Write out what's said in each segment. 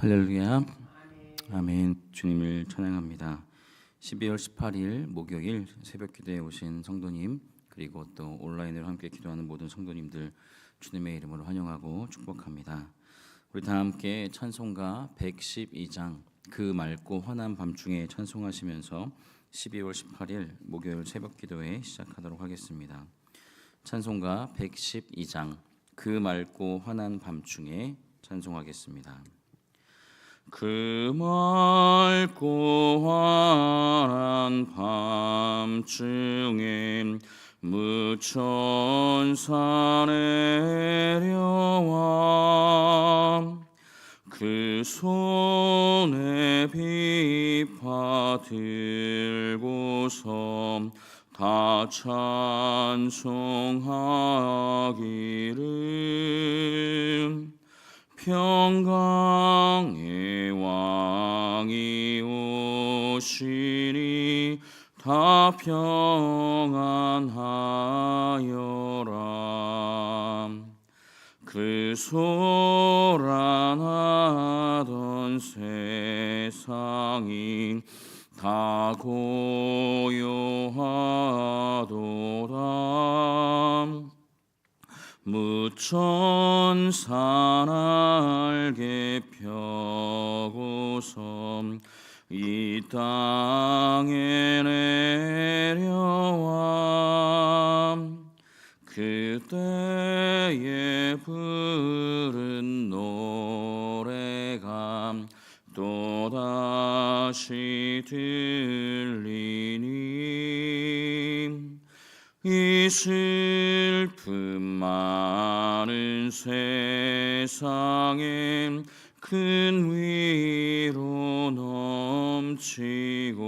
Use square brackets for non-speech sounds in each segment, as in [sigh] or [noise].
할렐루야. 아멘. 주님을 찬양합니다. 12월 18일 목요일 새벽 기도에 오신 성도님 그리고 또 온라인으로 함께 기도하는 모든 성도님들 주님의 이름으로 환영하고 축복합니다. 우리 다 함께 찬송가 112장 그 맑고 환한 밤중에 찬송하시면서 12월 18일 목요일 새벽 기도회 시작하도록 하겠습니다. 찬송가 112장 그 맑고 환한 밤중에 찬송하겠습니다. 그 맑고 환한 밤중에 무천사 내려와 그 손에 비파 들고서 다 찬송하기 다 평안하여라. 그 소란하던 세상이 다 고요하도다. 무천사 날 땅에 내려와 그때에 부른 노래가 또다시 들리니 이 슬픔 많은 세상에 큰 위로 넘치고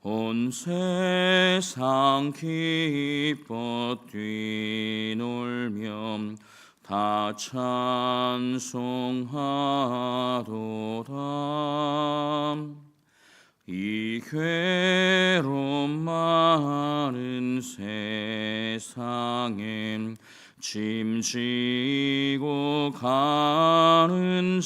온 세상 기뻐 뛰놀며 다 찬송하도다 이 괴로움 많은 세상에 짐지고 가는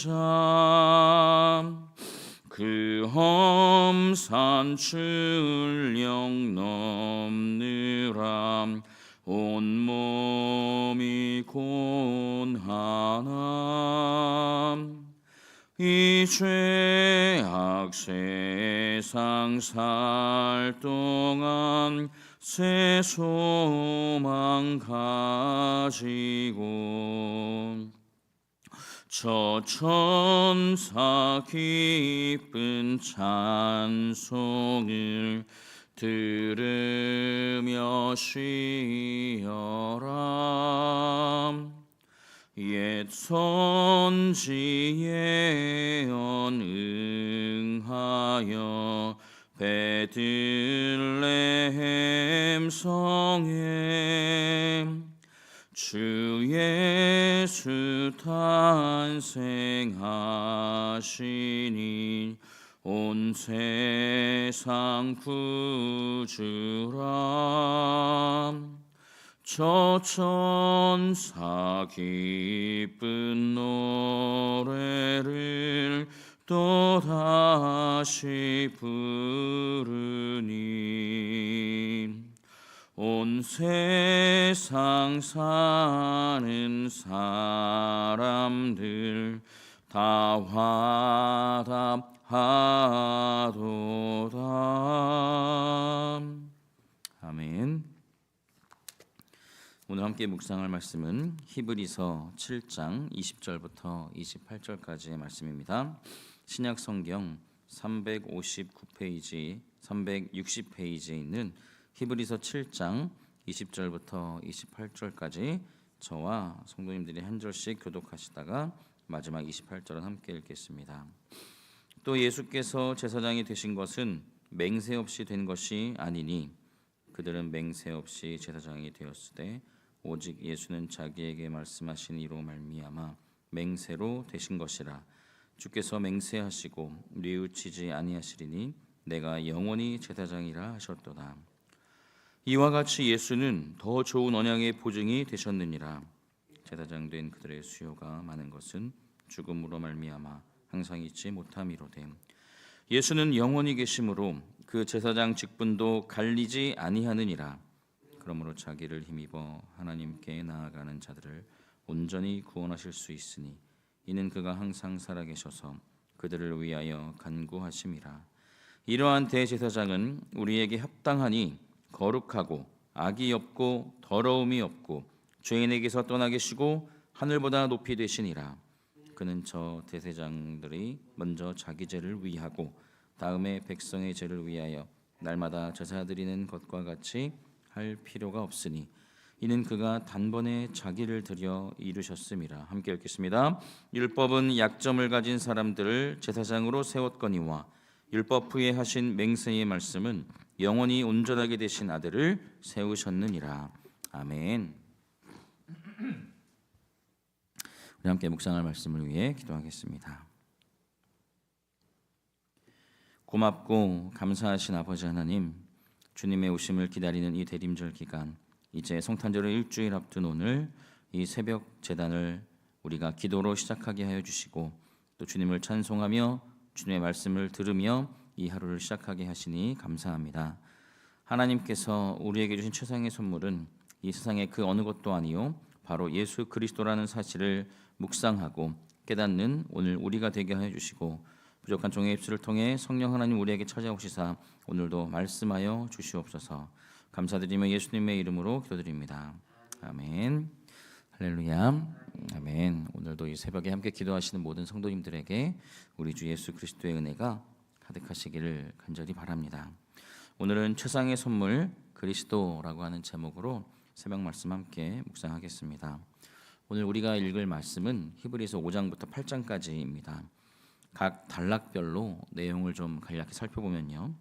자그 험산 출령 넘느라 온몸이 곤하나 이 죄악 세상 살 동안 새 소망 가지고 저 천사 기쁜 찬송을 들으며 쉬어라 옛 선지 예언 응하여 베들레헴 성에 주 예수 탄생하시니 온 세상 구주라 저 천사 기쁜 노래를 또 다시 부르니 온 세상 사는 사람들 다 화답하도다. 아멘 오늘 함께 묵상할 말씀은 히브리서 7장 20절부터 28절까지의 말씀입니다. 신약 성경 359페이지, 360페이지에 있는 히브리서 7장 20절부터 28절까지 저와 성도님들이 한 절씩 교독하시다가 마지막 28절은 함께 읽겠습니다. 또 예수께서 제사장이 되신 것은 맹세 없이 된 것이 아니니 그들은 맹세 없이 제사장이 되었으되 오직 예수는 자기에게 말씀하신 이로 말미암아 맹세로 되신 것이라. 주께서 맹세하시고 뉘우치지 아니하시리니 내가 영원히 제사장이라 하셨도다. 이와 같이 예수는 더 좋은 언약의 보증이 되셨느니라. 제사장 된 그들의 수요가 많은 것은 죽음으로 말미암아 항상 잊지 못함이로되 예수는 영원히 계심으로 그 제사장 직분도 갈리지 아니하느니라 그러므로 자기를 힘입어 하나님께 나아가는 자들을 온전히 구원하실 수 있으니 이는 그가 항상 살아계셔서 그들을 위하여 간구하심이라. 이러한 대제사장은 우리에게 합당하니 거룩하고 악이 없고 더러움이 없고 죄인에게서 떠나 계시고 하늘보다 높이 되시니라. 그는 저 대제장들이 먼저 자기 죄를 위하고 다음에 백성의 죄를 위하여 날마다 제사 드리는 것과 같이 할 필요가 없으니 이는 그가 단번에 자기를 들여 이루셨음이라 함께 읽겠습니다. 율법은 약점을 가진 사람들을 제사장으로 세웠거니와 율법 후에 하신 맹세의 말씀은 영원히 온전하게 되신 아들을 세우셨느니라. 아멘. 우리 함께 묵상할 말씀을 위해 기도하겠습니다. 고맙고 감사하신 아버지 하나님, 주님의 오심을 기다리는 이 대림절 기간, 이제 성탄절을 일주일 앞둔 오늘 이 새벽 재단을 우리가 기도로 시작하게 하여 주시고 또 주님을 찬송하며 주님의 말씀을 들으며 이 하루를 시작하게 하시니 감사합니다. 하나님께서 우리에게 주신 최상의 선물은 이 세상의 그 어느 것도 아니요 바로 예수 그리스도라는 사실을 묵상하고 깨닫는 오늘 우리가 되게 하여 주시고 부족한 종의 입술을 통해 성령 하나님 우리에게 찾아오시사 오늘도 말씀하여 주시옵소서. 감사드리며 예수님의 이름으로 기도드립니다. 아멘. 할렐루야. 아멘. 오늘도 이 새벽에 함께 기도하시는 모든 성도님들에게 우리 주 예수 그리스도의 은혜가 가득하시기를 간절히 바랍니다. 오늘은 최상의 선물 그리스도라고 하는 제목으로 새벽 말씀 함께 묵상하겠습니다. 오늘 우리가 읽을 말씀은 히브리서 5장부터 8장까지입니다. 각 단락별로 내용을 좀 간략히 살펴보면요.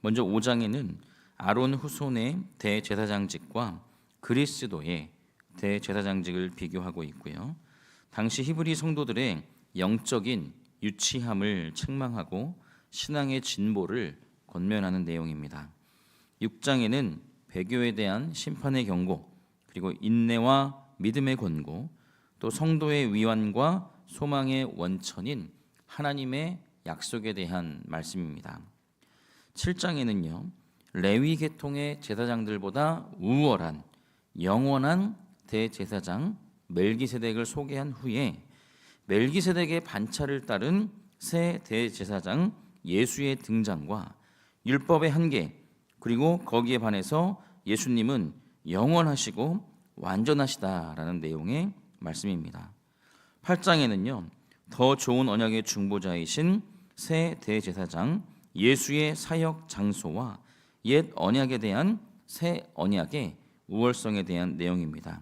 먼저 5장에는 아론 후손의 대제사장직과 그리스도의 대제사장직을 비교하고 있고요. 당시 히브리 성도들의 영적인 유치함을 책망하고 신앙의 진보를 권면하는 내용입니다. 6장에는 배교에 대한 심판의 경고, 그리고 인내와 믿음의 권고, 또 성도의 위안과 소망의 원천인 하나님의 약속에 대한 말씀입니다. 7장에는요. 레위 계통의 제사장들보다 우월한 영원한 대제사장 멜기세덱을 소개한 후에 멜기세덱의 반차를 따른 새 대제사장 예수의 등장과 율법의 한계 그리고 거기에 반해서 예수님은 영원하시고 완전하시다라는 내용의 말씀입니다. 8장에는요. 더 좋은 언약의 중보자이신 새 대제사장 예수의 사역 장소와 옛 언약에 대한 새 언약의 우월성에 대한 내용입니다.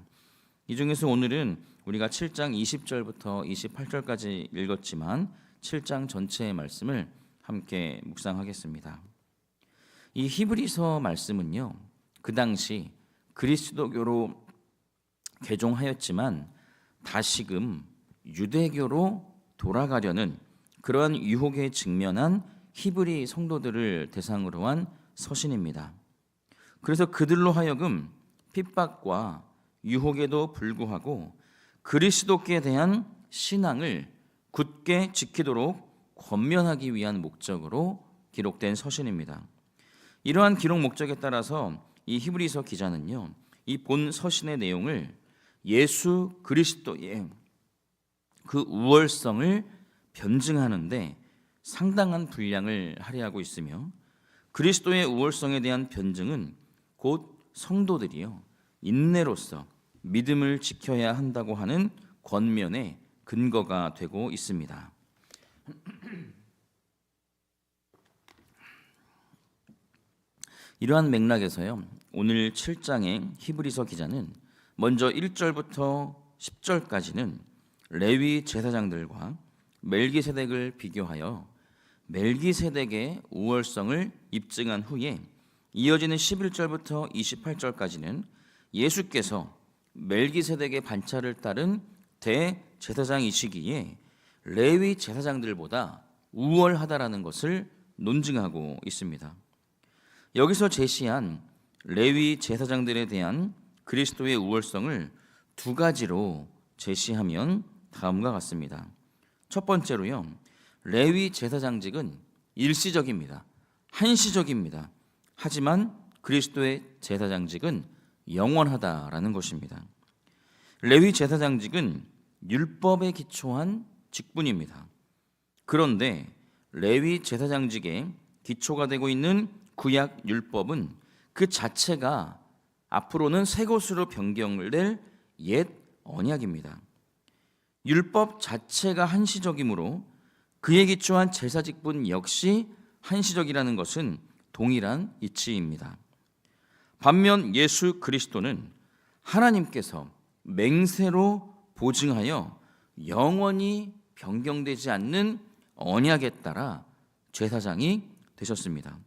이 중에서 오늘은 우리가 7장 20절부터 28절까지 읽었지만 7장 전체의 말씀을 함께 묵상하겠습니다. 이 히브리서 말씀은요. 그 당시 그리스도교로 개종하였지만 다시금 유대교로 돌아가려는 그러한 유혹에 직면한 히브리 성도들을 대상으로 한 서신입니다. 그래서 그들로 하여금 핍박과 유혹에도 불구하고 그리스도께 대한 신앙을 굳게 지키도록 권면하기 위한 목적으로 기록된 서신입니다. 이러한 기록 목적에 따라서 이 히브리서 기자는요. 이 본 서신의 내용을 예수 그리스도의 그 우월성을 변증하는데 상당한 분량을 할애하고 있으며 그리스도의 우월성에 대한 변증은 곧 성도들이요 인내로서 믿음을 지켜야 한다고 하는 권면의 근거가 되고 있습니다. [clears throat] 이러한 맥락에서요. 오늘 7장의 히브리서 기자는 먼저 1절부터 10절까지는 레위 제사장들과 멜기세덱을 비교하여 멜기세덱의 우월성을 입증한 후에 이어지는 11절부터 28절까지는 예수께서 멜기세덱의 반차를 따른 대제사장이시기에 레위 제사장들보다 우월하다라는 것을 논증하고 있습니다. 여기서 제시한 레위 제사장들에 대한 그리스도의 우월성을 두 가지로 제시하면 다음과 같습니다. 첫 번째로요. 레위 제사장직은 일시적입니다. 한시적입니다. 하지만 그리스도의 제사장직은 영원하다라는 것입니다. 레위 제사장직은 율법에 기초한 직분입니다. 그런데 레위 제사장직의 기초가 되고 있는 구약 율법은 그 자체가 앞으로는 새 것으로 변경을 될옛 언약입니다. 율법 자체가 한시적이므로 그에 기초한 제사 직분 역시 한시적이라는 것은 동일한 이치입니다. 반면 예수 그리스도는 하나님께서 맹세로 보증하여 영원히 변경되지 않는 언약에 따라 제사장이 되셨습니다.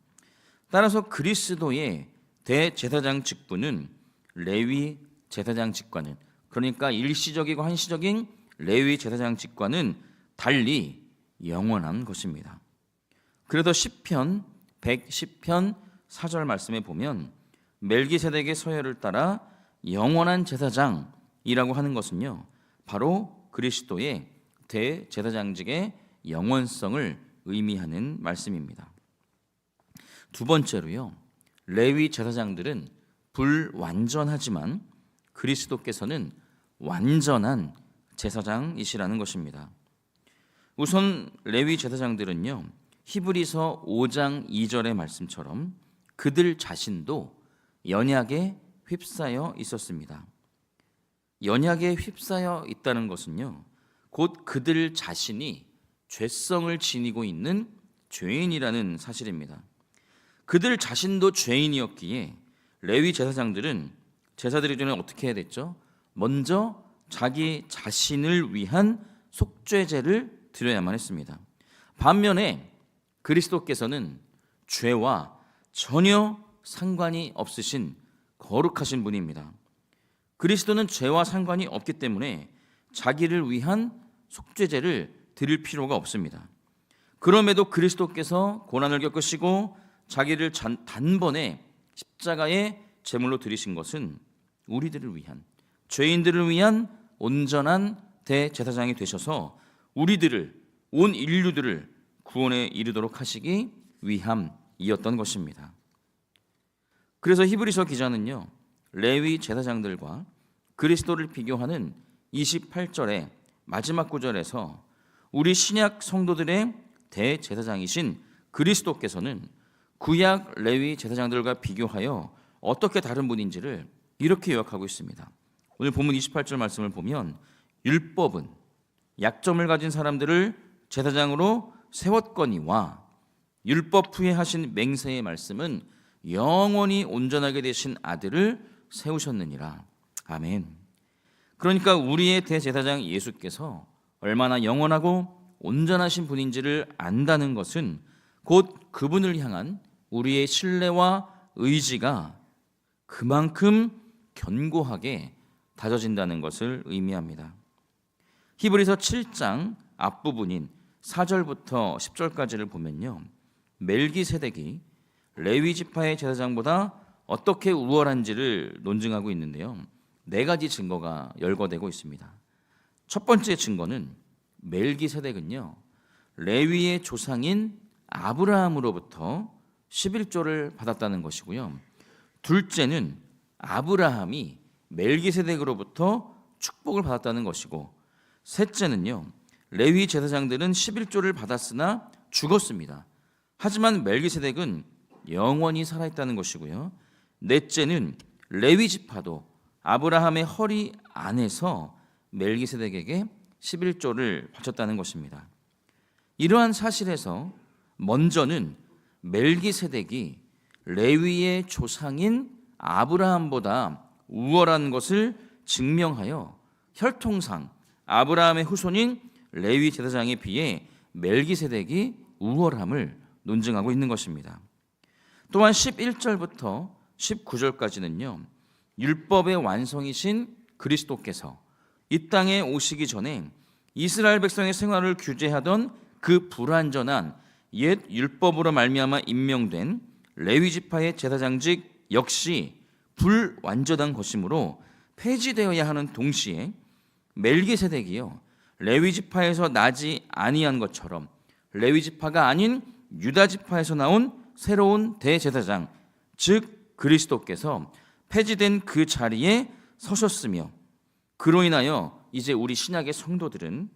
따라서 그리스도의 대제사장 직분은 레위 제사장 직과는 그러니까 일시적이고 한시적인 레위 제사장 직과는 달리 영원한 것입니다. 그래서 시편 110편 4절 말씀에 보면 멜기세덱의 서열을 따라 영원한 제사장이라고 하는 것은요. 바로 그리스도의 대제사장직의 영원성을 의미하는 말씀입니다. 두 번째로요. 레위 제사장들은 불완전하지만 그리스도께서는 완전한 제사장이시라는 것입니다. 우선 레위 제사장들은요. 히브리서 5장 2절의 말씀처럼 그들 자신도 연약에 휩싸여 있었습니다. 연약에 휩싸여 있다는 것은요. 곧 그들 자신이 죄성을 지니고 있는 죄인이라는 사실입니다. 그들 자신도 죄인이었기에 레위 제사장들은 제사드리기 전에 어떻게 해야 됐죠? 먼저 자기 자신을 위한 속죄제를 드려야만 했습니다. 반면에 그리스도께서는 죄와 전혀 상관이 없으신 거룩하신 분입니다. 그리스도는 죄와 상관이 없기 때문에 자기를 위한 속죄제를 드릴 필요가 없습니다. 그럼에도 그리스도께서 고난을 겪으시고 자기를 잔- 단번에 십자가에 제물로 드리신 것은 우리들을 위한 죄인들을 위한 온전한 대제사장이 되셔서 우리들을 온 인류들을 구원에 이르도록 하시기 위함이었던 것입니다. 그래서 히브리서 기자는요. 레위 제사장들과 그리스도를 비교하는 28절의 마지막 구절에서 우리 신약 성도들의 대제사장이신 그리스도께서는 구약 레위 제사장들과 비교하여 어떻게 다른 분인지를 이렇게 요약하고 있습니다. 오늘 본문 28절 말씀을 보면 율법은 약점을 가진 사람들을 제사장으로 세웠거니와 율법 후에 하신 맹세의 말씀은 영원히 온전하게 되신 아들을 세우셨느니라. 아멘. 그러니까 우리의 대제사장 예수께서 얼마나 영원하고 온전하신 분인지를 안다는 것은 곧 그분을 향한 우리의 신뢰와 의지가 그만큼 견고하게 다져진다는 것을 의미합니다. 히브리서 7장 앞부분인 4절부터 10절까지를 보면요. 멜기세덱이 레위 지파의 제사장보다 어떻게 우월한지를 논증하고 있는데요. 네 가지 증거가 열거되고 있습니다. 첫 번째 증거는 멜기세덱은요. 레위의 조상인 아브라함으로부터 11조를 받았다는 것이고요. 둘째는 아브라함이 멜기세덱으로부터 축복을 받았다는 것이고 셋째는요. 레위 제사장들은 11조를 받았으나 죽었습니다. 하지만 멜기세덱은 영원히 살아 있다는 것이고요. 넷째는 레위 지파도 아브라함의 허리 안에서 멜기세덱에게 11조를 바쳤다는 것입니다. 이러한 사실에서 먼저는 멜기세덱이 레위의 조상인 아브라함보다 우월한 것을 증명하여 혈통상 아브라함의 후손인 레위 제사장에 비해 멜기세덱이 우월함을 논증하고 있는 것입니다. 또한 11절부터 19절까지는요. 율법의 완성이신 그리스도께서 이 땅에 오시기 전에 이스라엘 백성의 생활을 규제하던 그 불완전한 옛 율법으로 말미암아 임명된 레위 지파의 제사장직 역시 불완전한 것이므로 폐지되어야 하는 동시에 멜기세덱이요 레위 지파에서 나지 아니한 것처럼 레위 지파가 아닌 유다 지파에서 나온 새로운 대제사장 즉 그리스도께서 폐지된 그 자리에 서셨으며 그로 인하여 이제 우리 신약의 성도들은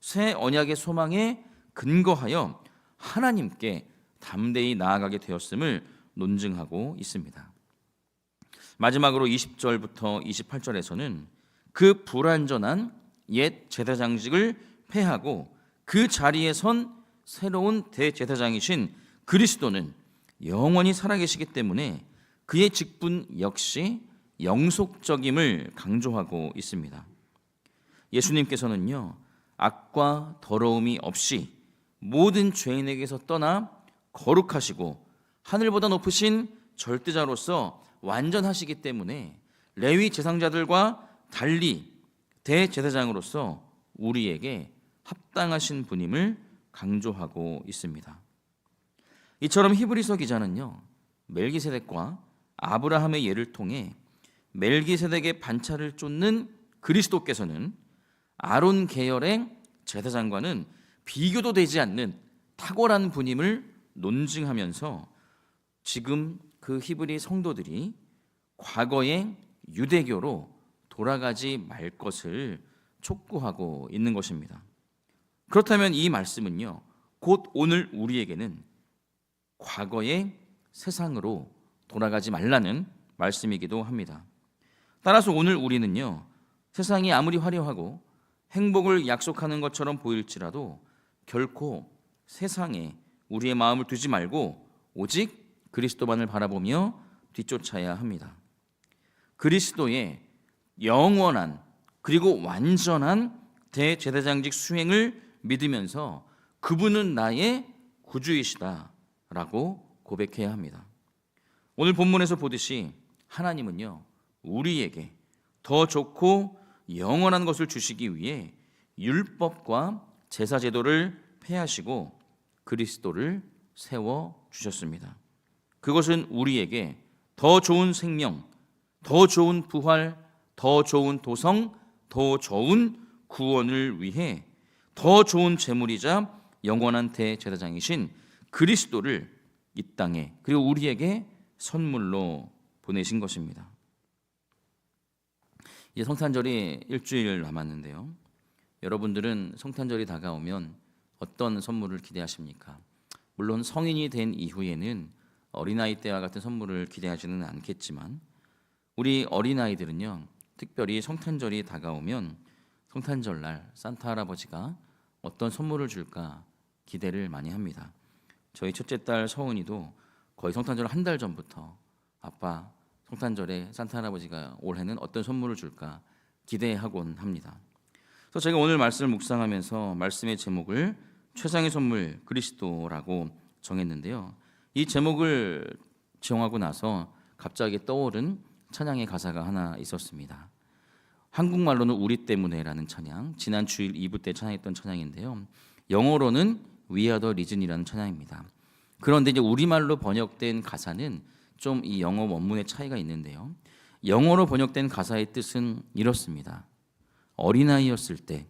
새 언약의 소망에 근거하여 하나님께 담대히 나아가게 되었음을 논증하고 있습니다. 마지막으로 20절부터 28절에서는 그 불완전한 옛 제사장직을 폐하고 그 자리에 선 새로운 대제사장이신 그리스도는 영원히 살아계시기 때문에 그의 직분 역시 영속적임을 강조하고 있습니다. 예수님께서는요 악과 더러움이 없이 모든 죄인에게서 떠나 거룩하시고 하늘보다 높으신 절대자로서 완전하시기 때문에 레위 제상자들과 달리 대제사장으로서 우리에게 합당하신 분임을 강조하고 있습니다. 이처럼 히브리서 기자는요 멜기세덱과 아브라함의 예를 통해 멜기세덱의 반차를 쫓는 그리스도께서는 아론 계열의 제사장과는 비교도 되지 않는 탁월한 분임을 논증하면서 지금 그 히브리 성도들이 과거의 유대교로 돌아가지 말 것을 촉구하고 있는 것입니다. 그렇다면 이 말씀은요, 곧 오늘 우리에게는 과거의 세상으로 돌아가지 말라는 말씀이기도 합니다. 따라서 오늘 우리는요, 세상이 아무리 화려하고 행복을 약속하는 것처럼 보일지라도 결코 세상에 우리의 마음을 두지 말고 오직 그리스도만을 바라보며 뒤쫓아야 합니다. 그리스도의 영원한 그리고 완전한 대제사장직 수행을 믿으면서 그분은 나의 구주이시다라고 고백해야 합니다. 오늘 본문에서 보듯이 하나님은요 우리에게 더 좋고 영원한 것을 주시기 위해 율법과 제사 제도를 폐하시고 그리스도를 세워 주셨습니다. 그것은 우리에게 더 좋은 생명, 더 좋은 부활, 더 좋은 도성, 더 좋은 구원을 위해 더 좋은 제물이자 영원한 대제사장이신 그리스도를 이 땅에 그리고 우리에게 선물로 보내신 것입니다. 이제 성탄절이 일주일 남았는데요. 여러분들은 성탄절이 다가오면 어떤 선물을 기대하십니까? 물론 성인이 된 이후에는 어린아이 때와 같은 선물을 기대하지는 않겠지만 우리 어린아이들은요. 특별히 성탄절이 다가오면 성탄절 날 산타 할아버지가 어떤 선물을 줄까 기대를 많이 합니다. 저희 첫째 딸 서은이도 거의 성탄절 한 달 전부터 아빠 성탄절에 산타 할아버지가 올해는 어떤 선물을 줄까 기대하곤 합니다. 그래서 제가 오늘 말씀을 묵상하면서 말씀의 제목을 최상의 선물 그리스도라고 정했는데요. 이 제목을 정하고 나서 갑자기 떠오른 찬양의 가사가 하나 있었습니다. 한국말로는 우리 때문에라는 찬양, 지난 주일 2부 때 찬양했던 찬양인데요. 영어로는 We Are the Reason이라는 찬양입니다. 그런데 이제 우리말로 번역된 가사는 좀 이 영어 원문의 차이가 있는데요. 영어로 번역된 가사의 뜻은 이렇습니다. 어린아이였을 때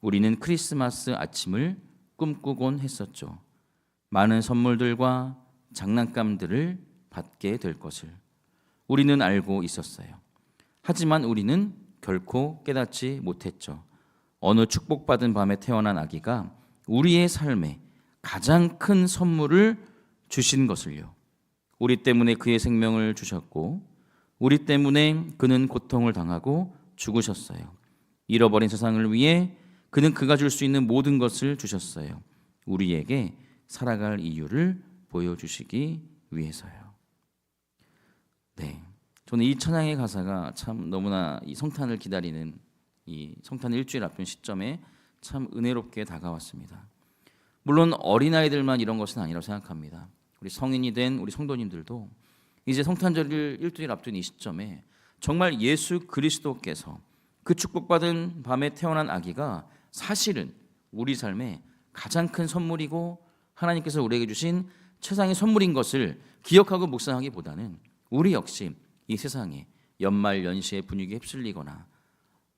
우리는 크리스마스 아침을 꿈꾸곤 했었죠. 많은 선물들과 장난감들을 받게 될 것을 우리는 알고 있었어요. 하지만 우리는 결코 깨닫지 못했죠. 어느 축복받은 밤에 태어난 아기가 우리의 삶에 가장 큰 선물을 주신 것을요. 우리 때문에 그의 생명을 주셨고, 우리 때문에 그는 고통을 당하고 죽으셨어요. 잃어버린 세상을 위해 그는 그가 줄 수 있는 모든 것을 주셨어요. 우리에게 살아갈 이유를 보여주시기 위해서요. 네, 저는 이 찬양의 가사가 참 너무나 이 성탄을 기다리는 이 성탄 일주일 앞둔 시점에 참 은혜롭게 다가왔습니다. 물론 어린아이들만 이런 것은 아니라고 생각합니다. 우리 성인이 된 우리 성도님들도 이제 성탄절을 일주일 앞둔 이 시점에 정말 예수 그리스도께서 그 축복받은 밤에 태어난 아기가 사실은 우리 삶에 가장 큰 선물이고 하나님께서 우리에게 주신 최상의 선물인 것을 기억하고 묵상하기보다는 우리 역시 이 세상에 연말 연시의 분위기에 휩쓸리거나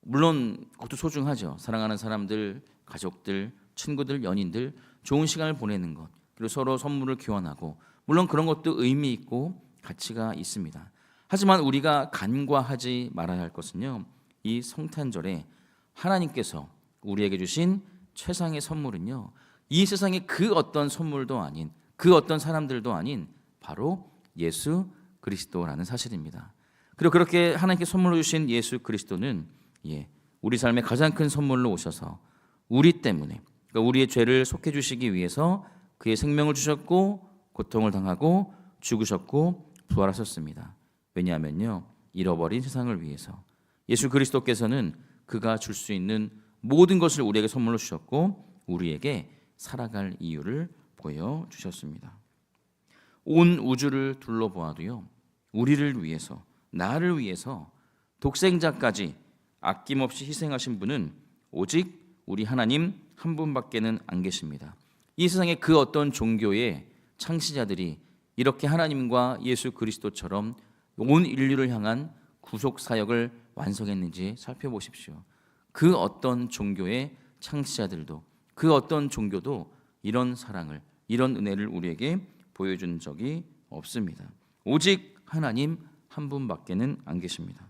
물론 그것도 소중하죠. 사랑하는 사람들, 가족들, 친구들, 연인들 좋은 시간을 보내는 것 그리고 서로 선물을 교환하고 물론 그런 것도 의미 있고 가치가 있습니다. 하지만 우리가 간과하지 말아야 할 것은요. 이 성탄절에 하나님께서 우리에게 주신 최상의 선물은요. 이 세상의 그 어떤 선물도 아닌 그 어떤 사람들도 아닌 바로 예수 그리스도라는 사실입니다. 그리고 그렇게 하나님께 선물로 주신 예수 그리스도는 예, 우리 삶의 가장 큰 선물로 오셔서 우리 때문에 그러니까 우리의 죄를 속해 주시기 위해서 그의 생명을 주셨고 고통을 당하고 죽으셨고 부활하셨습니다. 왜냐하면요. 잃어버린 세상을 위해서 예수 그리스도께서는 그가 줄 수 있는 모든 것을 우리에게 선물로 주셨고 우리에게 살아갈 이유를 보여 주셨습니다. 온 우주를 둘러보아도요. 우리를 위해서 나를 위해서 독생자까지 아낌없이 희생하신 분은 오직 우리 하나님 한 분밖에는 안 계십니다. 이 세상에 그 어떤 종교의 창시자들이 이렇게 하나님과 예수 그리스도처럼 온 인류를 향한 구속 사역을 완성했는지 살펴보십시오. 그 어떤 종교의 창시자들도 그 어떤 종교도 이런 사랑을 이런 은혜를 우리에게 보여준 적이 없습니다. 오직 하나님 한 분밖에는 안 계십니다.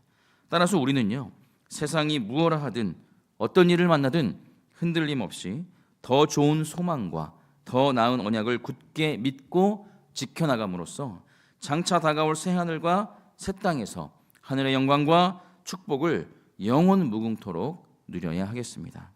따라서 우리는요 세상이 무엇라 하든 어떤 일을 만나든 흔들림 없이 더 좋은 소망과 더 나은 언약을 굳게 믿고 지켜나감으로써 장차 다가올 새 하늘과 새 땅에서 하늘의 영광과 축복을 영원 무궁토록 누려야 하겠습니다.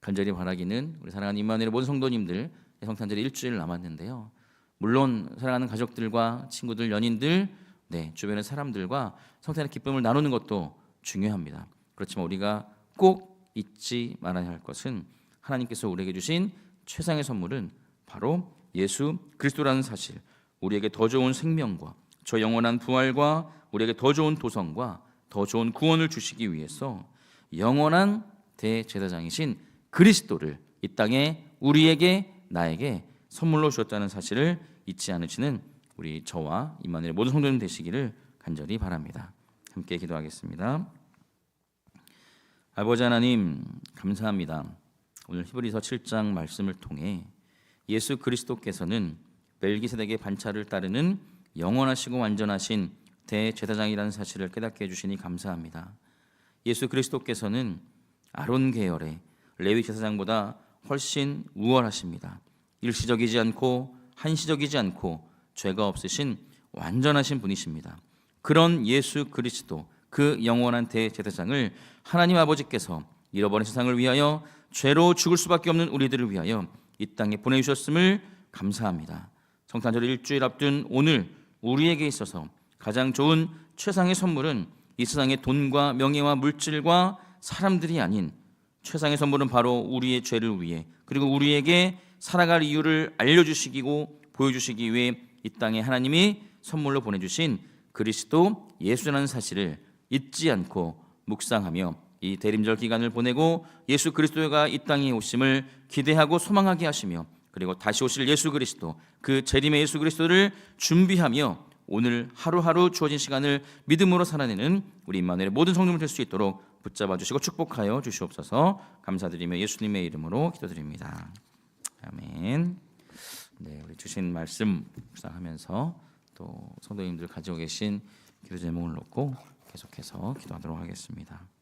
간절히 바라기는 우리 사랑하는 임마누엘 모든 성도님들 성탄절이 일주일 남았는데요. 물론 사랑하는 가족들과 친구들, 연인들, 네 주변의 사람들과 성탄의 기쁨을 나누는 것도 중요합니다. 그렇지만 우리가 꼭 잊지 말아야 할 것은 하나님께서 우리에게 주신 최상의 선물은 바로 예수 그리스도라는 사실, 우리에게 더 좋은 생명과 저 영원한 부활과 우리에게 더 좋은 도성과 더 좋은 구원을 주시기 위해서 영원한 대제사장이신 그리스도를 이 땅에 우리에게 나에게 선물로 주었다는 사실을 잊지 않으시는 우리 저와 임마누엘 모든 성도님 되시기를 간절히 바랍니다. 함께 기도하겠습니다. 아버지 하나님 감사합니다. 오늘 히브리서 7장 말씀을 통해 예수 그리스도께서는 멜기세덱의 반차를 따르는 영원하시고 완전하신 대제사장이라는 사실을 깨닫게 해주시니 감사합니다. 예수 그리스도께서는 아론 계열의 레위 제사장보다 훨씬 우월하십니다. 일시적이지 않고 한시적이지 않고 죄가 없으신 완전하신 분이십니다. 그런 예수 그리스도 그 영원한 대제사장을 하나님 아버지께서 잃어버린 세상을 위하여 죄로 죽을 수밖에 없는 우리들을 위하여 이 땅에 보내주셨음을 감사합니다. 성탄절 일주일 앞둔 오늘 우리에게 있어서 가장 좋은 최상의 선물은 이 세상의 돈과 명예와 물질과 사람들이 아닌 최상의 선물은 바로 우리의 죄를 위해 그리고 우리에게 살아갈 이유를 알려주시고 보여주시기 위해 이 땅에 하나님이 선물로 보내주신 그리스도 예수라는 사실을 잊지 않고 묵상하며 이 대림절 기간을 보내고 예수 그리스도가 이 땅에 오심을 기대하고 소망하게 하시며 그리고 다시 오실 예수 그리스도 그 재림의 예수 그리스도를 준비하며 오늘 하루하루 주어진 시간을 믿음으로 살아내는 우리 임마누엘의 모든 성도들 될수 있도록 붙잡아 주시고 축복하여 주시옵소서 감사드리며 예수님의 이름으로 기도드립니다. 아멘. 네, 우리 주신 말씀 묵상하면서 또 성도님들 가지고 계신 기도 제목을 놓고 계속해서 기도하도록 하겠습니다.